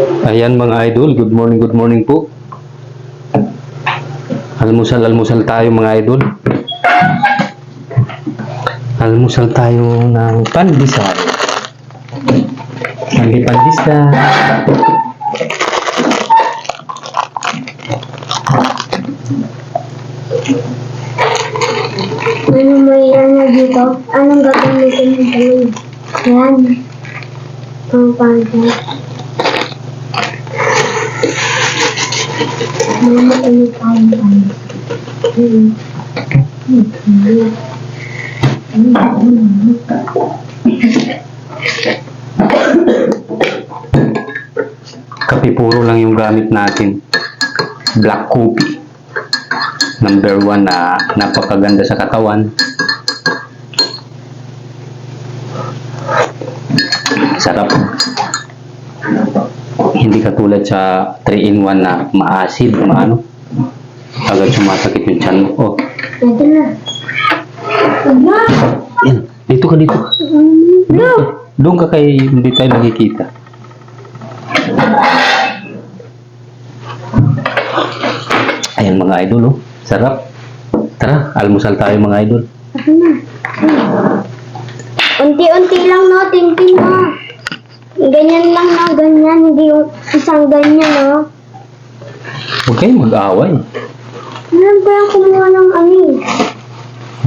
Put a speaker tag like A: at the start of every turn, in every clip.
A: Ayan mga idol, good morning, good morning po. Almusal, almusal tayo mga idol. Almusal tayo ng pandesal. Mandi pandesal.
B: Ano may ano dito? Anong gagamitin mo dito? Yan. Pampanga. Mama, tayo? Hmm.
A: Kape puro lang yung gamit natin. Black coffee. Number one na napakaganda sa katawan. Sarap. Hindi katulad sa 3-in-1 na maasid, maano. Agad sumasakit yung tiyan mo. Oh,
B: Ito na. Ano?
A: yan. Dito ka dito. Doon ka. Doon ka kay hindi tayo nakikita. Ayan mga idol, oh. Sarap. Tara, almusal tayo mga idol.
B: Unti-unti lang no, tingting mo. Ganyan lang na, ganyan. Hindi yung isang ganyan no.
A: Huwag kayong mag-away.
B: Meron pa yung kumuha ng ano eh.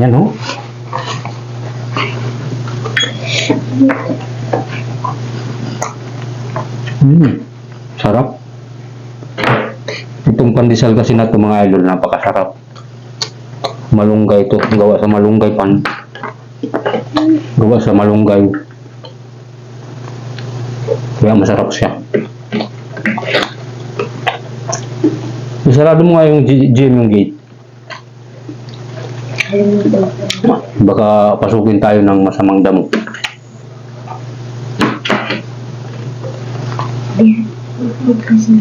A: Yan, oh. Hmm, sarap. Itong pandesal kasi na ito mga idol, napakasarap. Malunggay ito, gawa sa malunggay pan. Gawa sa malunggay. Kaya masarap siya. Isarado mo nga yung G- yung gate. Baka pasukin tayo ng masamang damo.
B: Kasi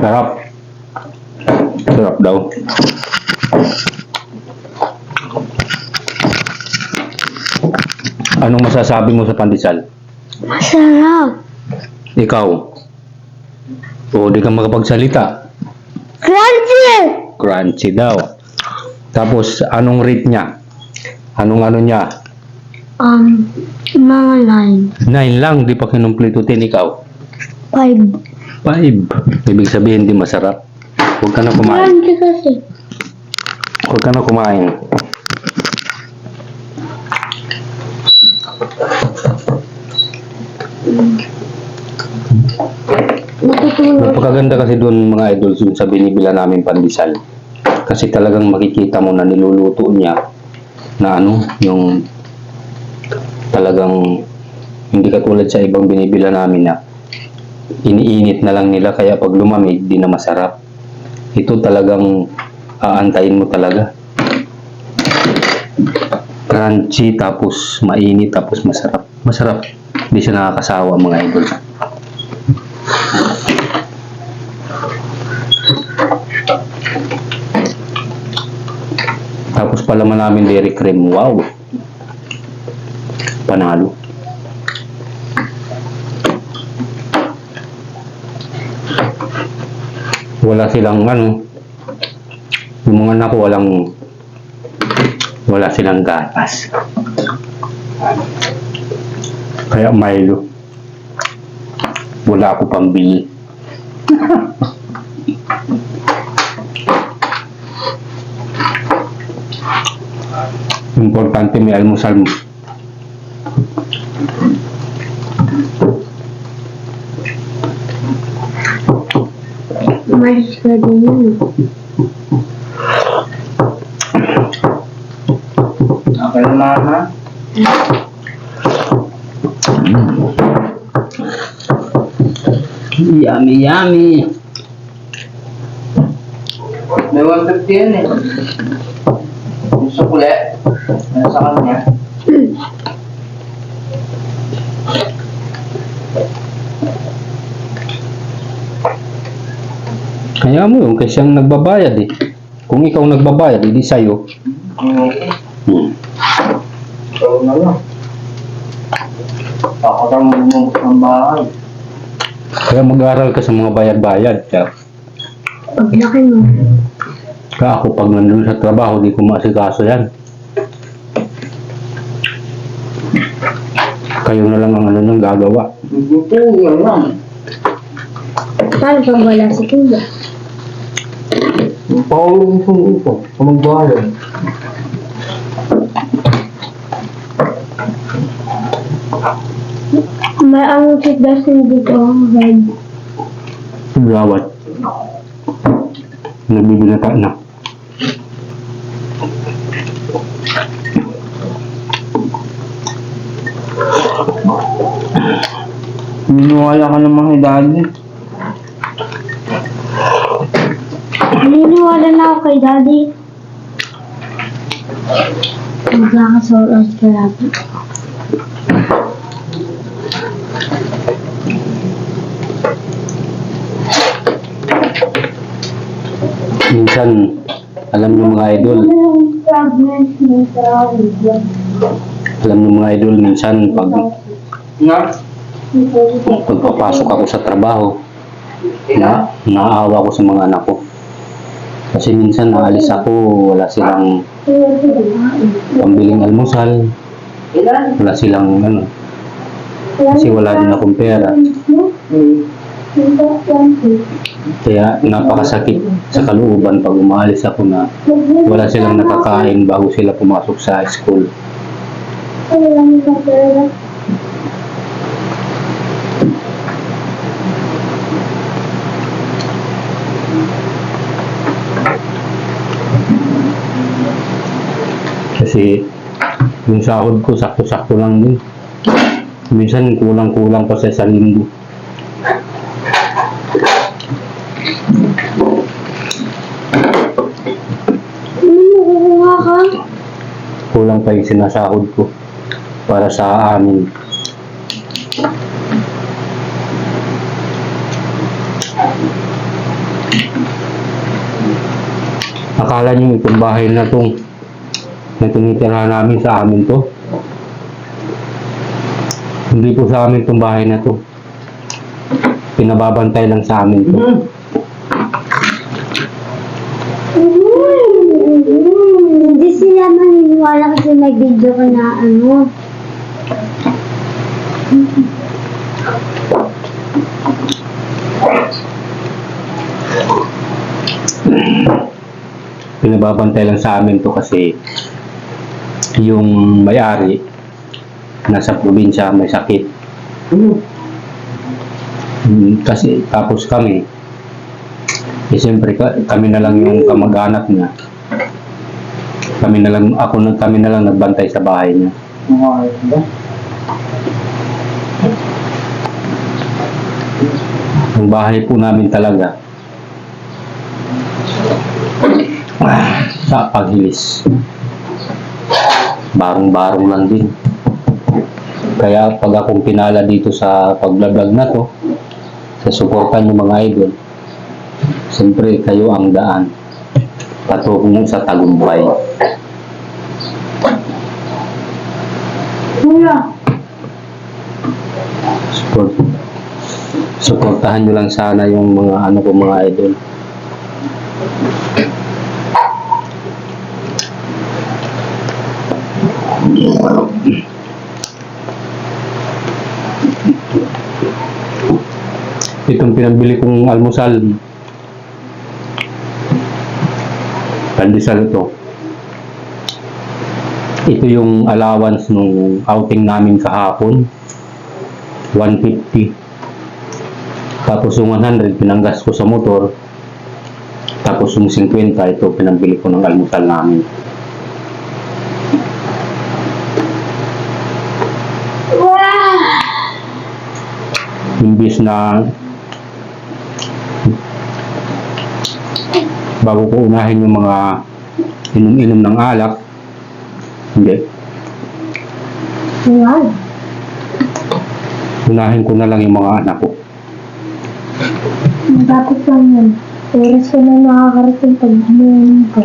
A: Sarap. Sarap daw. Anong masasabi mo sa pandesal?
B: Masarap.
A: Ikaw? O di ka makapagsalita?
B: Crunchy!
A: Crunchy daw. Tapos, anong rate niya? Anong ano niya?
B: Um, mga line.
A: Nine lang, di pa kinumpletutin ikaw.
B: Five.
A: Five. Ibig sabihin, di masarap. Huwag ka na kumain.
B: Crunchy kasi.
A: Huwag ka na kumain. Napakaganda kasi doon mga idol dun sa binibila namin pandesal. Kasi talagang makikita mo na niluluto niya na ano, yung talagang hindi katulad sa ibang binibila namin na iniinit na lang nila kaya pag lumamig di na masarap. Ito talagang aantayin mo talaga. Crunchy tapos mainit tapos masarap. Masarap. Hindi siya nakakasawa mga idol. Tapos palaman namin dairy cream. Wow! Panalo. Wala silang ano, yung mga anak walang wala silang gatas. Kaya Milo. Wala ako pambili. Importante may almusal mo.
B: Umalis ka din yun.
C: Okay naman ha?
A: Yummy, yummy.
C: May 150 yun eh. Yung sukule. Nasa ano kanya.
A: Kaya mo yun, kasi ang nagbabayad eh. Kung ikaw nagbabayad, hindi sa'yo.
C: Okay.
A: Hmm.
C: So, na lang. Ako lang mo ng bahay.
A: Kaya mag-aral ka sa mga bayad-bayad. Kaya,
B: Paglaki mo.
A: kaya ako pag nandun sa trabaho, di ko maasikaso yan. Kayo na lang ang ano nang gagawa.
C: Yan lang.
B: Paano pag wala si Kuya?
C: Paulo ko ito. Kung magbayad.
B: May ang toothbrush dito, red.
A: Gawat. Nagbibinata na.
C: Minuwala ka naman kay daddy.
B: Naniniwala na ako kay Daddy. Magkakasoros ka lagi.
A: Minsan, alam niyo mga idol, alam niyo mga idol, minsan pag pagpapasok ako sa trabaho, na naawa ko sa mga anak ko. Kasi minsan naalis ako, wala silang pambiling almusal, wala silang ano, kasi wala din akong pera. Kaya napakasakit sa kalooban pag umaalis ako na wala silang nakakain bago sila pumasok sa school. Kasi yung sahod ko sakto-sakto lang din. Minsan kulang-kulang pa sa isang linggo.
B: Ano kukuha ka?
A: kulang pa yung sinasahod ko para sa amin. Akala niyo itong bahay na itong na tinitirahan namin sa amin to. Hindi po sa amin itong bahay na to. Pinababantay lang sa amin to.
B: Hindi maniniwala kasi may video ko na ano.
A: pinababantay lang sa amin to kasi yung may-ari nasa probinsya may sakit. Mm, Kasi tapos kami eh siyempre ka- kami na lang yung kamag-anak niya. Kami na lang ako na kami na lang nagbantay sa bahay niya.
C: Okay. ba?
A: Ang bahay po namin talaga sa paghilis. Barong-barong lang din. Kaya pag akong pinala dito sa pagbablog na to, sa suportan yung mga idol, siyempre kayo ang daan patungo sa tagumpay.
B: Kuya,
A: Support. Suportahan nyo lang sana yung mga ano ko mga idol. Itong pinambili kong almusal. Pandesal ito. Ito yung allowance nung outing namin kahapon. 150. Tapos yung 100 pinanggas ko sa motor. Tapos yung 50 ito pinambili ko ng almusal namin. Imbis na bago ko unahin yung mga inom-inom ng alak, hindi.
B: Ayan.
A: Unahin ko na lang yung mga anak ko.
B: Dapat lang yun. Oras ko na nakakarating pag ginawa ko.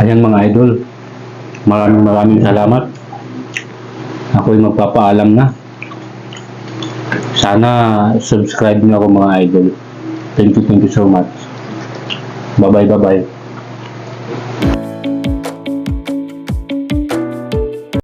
A: Ayan mga idol. Maraming maraming salamat. Ako'y magpapaalam na. Sana subscribe niyo ako mga idol. Thank you, thank you so much. Bye-bye, bye-bye.